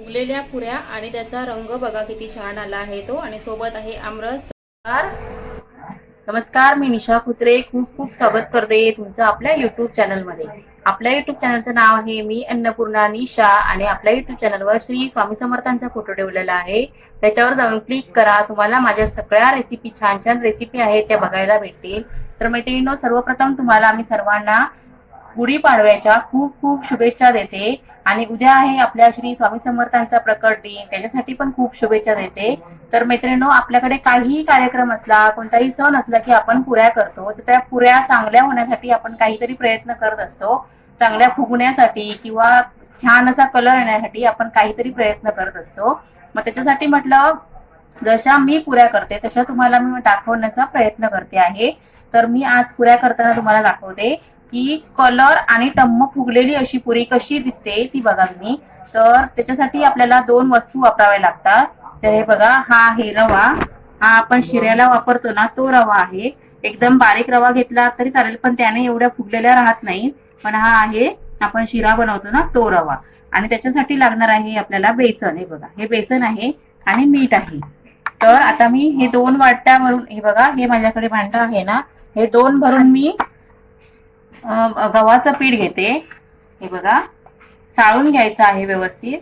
फुगलेल्या पुऱ्या आणि त्याचा रंग बघा किती छान आला आहे तो. आणि सोबत आहे आमरस. नमस्कार. नमस्कार मी निशा कुत्रे. खूप खूप स्वागत करते तुमचं आपल्या युट्यूब चॅनलमध्ये आपल्या युट्यूब चॅनलचं नाव आहे मी अन्नपूर्णा निशा आणि आपल्या युट्यूब चॅनलवर श्री स्वामी समर्थांचा फोटो ठेवलेला आहे. त्याच्यावर जाऊन क्लिक करा. तुम्हाला माझ्या सगळ्या रेसिपी छान छान रेसिपी आहेत त्या बघायला भेटतील. तर मैत्रिणींनो सर्वप्रथम तुम्हाला आम्ही सर्वांना गुढीपाडव्याच्या खूप खूप शुभेच्छा देते. आणि उद्या आहे आपल्या श्री स्वामी समर्थांचा प्रकट दिन. त्याच्यासाठी पण खूप शुभेच्छा देते. तर मैत्रिणींनो आपल्याकडे काहीही कार्यक्रम असला कोणताही सण असला की आपण पुऱ्या करतो. तर त्या पुऱ्या चांगल्या होण्यासाठी आपण काहीतरी प्रयत्न करत असतो. चांगल्या फुगण्यासाठी किंवा छान असा कलर येण्यासाठी आपण काहीतरी प्रयत्न करत असतो. मग त्याच्यासाठी म्हटलं जशा मी पुऱ्या करते तशा तुम्हाला मी दाखवण्याचा प्रयत्न करते आहे. तर मी आज पुऱ्या करताना तुम्हाला दाखवते की कलर आणि टम्म फुगलेली अशी पुरी कशी दिसते ती बघा तुम्ही. तर त्याच्यासाठी आपल्याला दोन वस्तू वापराव्या लागतात. तर हे बघा हा आहे रवा. हा आपण शिऱ्याला वापरतो ना तो रवा आहे. एकदम बारीक रवा घेतला तरी चालेल पण त्याने एवढ्या फुगलेल्या राहत नाही. पण हा आहे आपण शिरा बनवतो ना तो रवा. आणि त्याच्यासाठी लागणार आहे आपल्याला बेसन हे बघा. हे बेसन आहे आणि मीठ आहे. तर आता मी हे दोन वाट्या भरून हे बघा हे माझ्याकडे भांड आहे ना हे दोन भरून मी गव्हाचं पीठ घेते. हे बघा चाळून घ्यायचं आहे व्यवस्थित.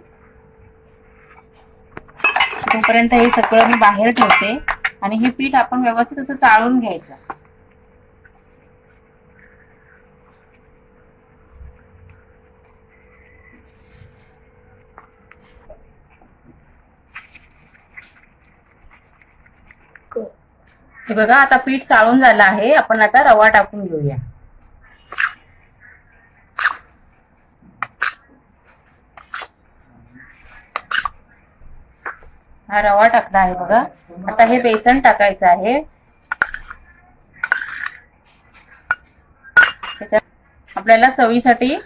तोपर्यंत हे सगळं मी बाहेर ठेवते. आणि हे पीठ आपण व्यवस्थित असं चाळून घ्यायचं. हे बघा आता पीठ चाळून झालं आहे. आपण आता रवा टाकून घेऊया. हा रवा टाकला आहे बघा. आता हे बेसन टाकायचं आहे. आपल्याला चवीसाठी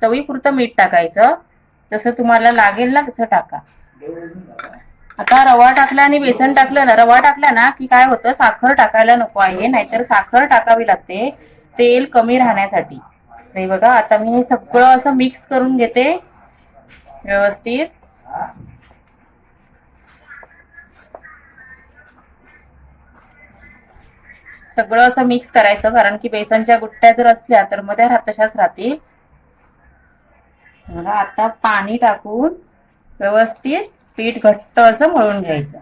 चवीपुरतं मीठ टाकायचं. जसं तुम्हाला लागेल ना तसं टाका. आता रवा टाकला आणि बेसन टाकलं ना रवा टाकला ना की काय होतं साखर टाकायला नको आहे नाहीतर साखर टाकावी लागते तेल कमी राहण्यासाठी. नाही बघा आता मी हे सगळं असं मिक्स करून घेते व्यवस्थित. सगळं असं मिक्स करायचं कारण की बेसनच्या गुट्ट्या जर असल्या तर मग त्या तशाच राहतील. आता पाणी टाकून व्यवस्थित पीठ घट्ट असं मळून घ्यायचं.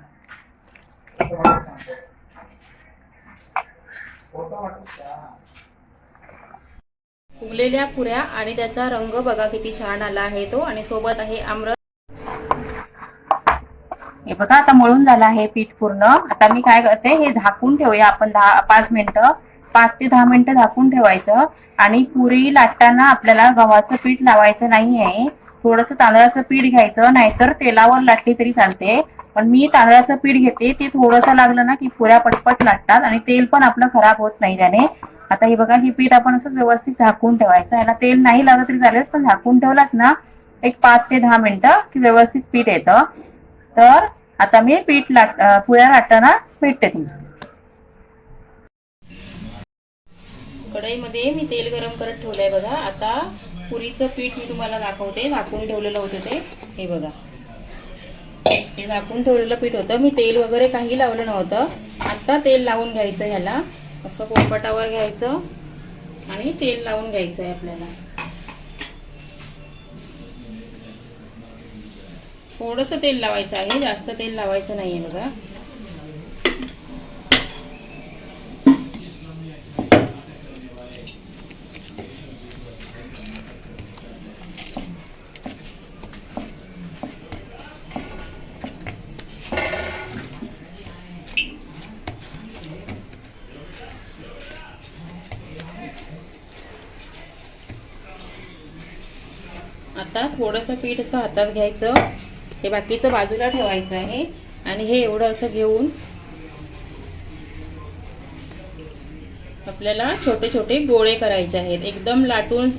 फुगलेल्या पुऱ्या आणि त्याचा रंग बघा किती छान आला आहे तो आणि सोबत आहे आमरस हे बघा आता मळून झालं आहे पीठ पूर्ण. आता मी काय करते हे झाकून ठेवूया. आपण दहा पाच मिनिटं पाच ते दहा मिनिटं झाकून ठेवायचं. आणि पुरी लाटताना आपल्याला गव्हाचं पीठ लावायचं नाही आहे थोडंसं तांदळाचं पीठ घ्यायचं नाहीतर तेलावर लाटली तरी चालते. पण मी तांदळाचं पीठ घेते ते थोडंसं लागलं ना की पुऱ्या पटपट लाटतात आणि तेल पण आपलं खराब होत नाही त्याने. आता हे बघा हे पीठ आपण असं व्यवस्थित झाकून ठेवायचं याला तेल नाही लागलं तरी चालेल पण झाकून ठेवलात ना एक पाच ते दहा मिनिटं की व्यवस्थित पीठ येतं. तर आता मी पीठ लाट पुऱ्या लाटताना भेटते तुम्ही कढईमध्ये मी तेल गरम करत ठेवलंय बघा. आता पुरीचं पीठ मी तुम्हाला दाखवते. झाकून ठेवलेलं होतं ते. हे बघा. हे झाकून ठेवलेलं पीठ होतं. मी तेल वगैरे काही लावलं नव्हतं. आत्ता तेल लावून घ्यायचं ह्याला. असं पोपटावर घ्यायचं आणि तेल लावून घ्यायचं आहे आपल्याला. थोडंसं तेल लावायचं आहे. जास्त तेल लावायचं नाही आहे बघा. आता थोडंसं पीठ असं हातात घ्यायचं. हे बाकीचं बाजूला ठेवायचं आहे. आणि हे एवढं असं घेऊन आपल्याला छोटे छोटे गोळे करायचे आहेत. एकदम लाटून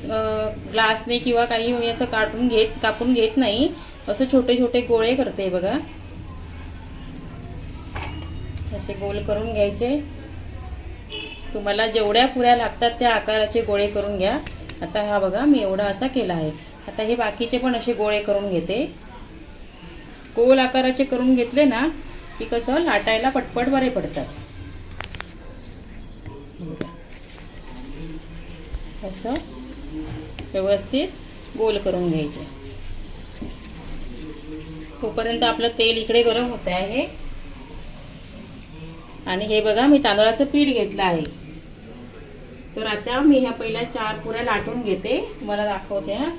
ग्लासने किंवा काही मी असं काटून घेत कापून घेत नाही. असं छोटे छोटे गोळे करते बघा. असे गोल करून घ्यायचे. तुम्हाला जेवढ्या पुऱ्या लागतात त्या आकाराचे गोळे करून घ्या. आता हा बघा मी एवढा असा केला आहे. आता हे बाकीचे पण असे गोळे करून घेते. गोल आकाराचे करून घेतले ना की कसं लाटायला पटपट बरे पडतात. असं व्यवस्थित गोल करून घ्यायचे. तोपर्यंत आपलं तेल इकडे गरम होत आहे. आणि हे बघा मी तांदळाचं पीठ घेतलं आहे. तर आता मी ह्या पहिल्या चार पुऱ्या लाटून घेते. मला दाखवते हा.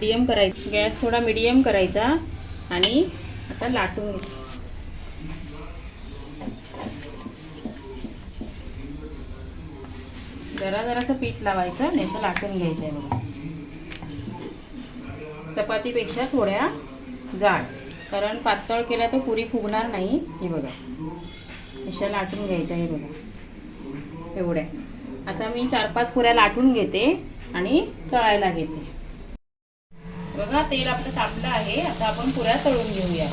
मीडियम करायचं गॅस थोडा मीडियम करायचा आणि आता लाटून घ्यायचं जरा जरासं पीठ लावायचं आणि असं लाटून घ्यायचं आहे बघा. चपातीपेक्षा थोड्या जाड. कारण पातळ केला तर पुरी फुगणार नाही हे बघा. अशा लाटून घ्यायच्या हे बघा. एवढ्या. आता मी चार पाच पुऱ्या लाटून घेते आणि तळायला घेते. बघा तेल आपलं तापलं आहे. आता आपण पुऱ्या तळून घेऊया.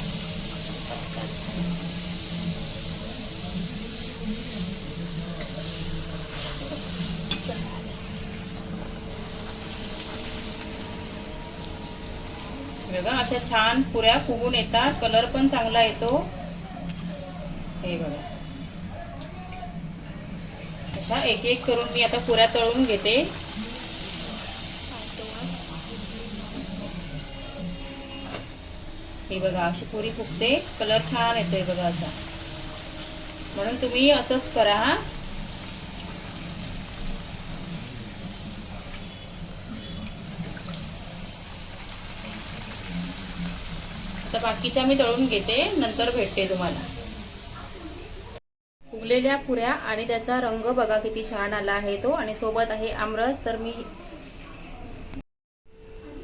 बघा अशा छान पुऱ्या फुगून येतात. कलर पण चांगला येतो. हे बघा. अशा एक एक करून मी आता पुऱ्या तळून घेते. हे बघा अशी पुरी फुगते. कलर छान येतोय बघा असा. म्हणून तुम्ही असंच करा हा. आता बाकीच्या मी तळून घेते नंतर भेटते तुम्हाला. फुगलेल्या पुऱ्या आणि त्याचा रंग बघा किती छान आला आहे तो. आणि सोबत आहे आमरस तर मी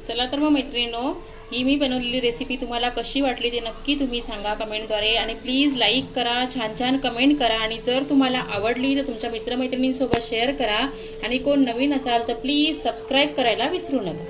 चला तर मग मैत्रिणो ही मी बनवलेली रेसिपी तुम्हाला कशी वाटली ते नक्की तुम्ही सांगा कमेंटद्वारे. आणि प्लीज लाईक करा छान छान कमेंट करा. आणि जर तुम्हाला आवडली तर तुमच्या मित्रमैत्रिणींसोबत शेअर करा. आणि कोण नवीन असाल तर प्लीज सबस्क्राईब करायला विसरू नका.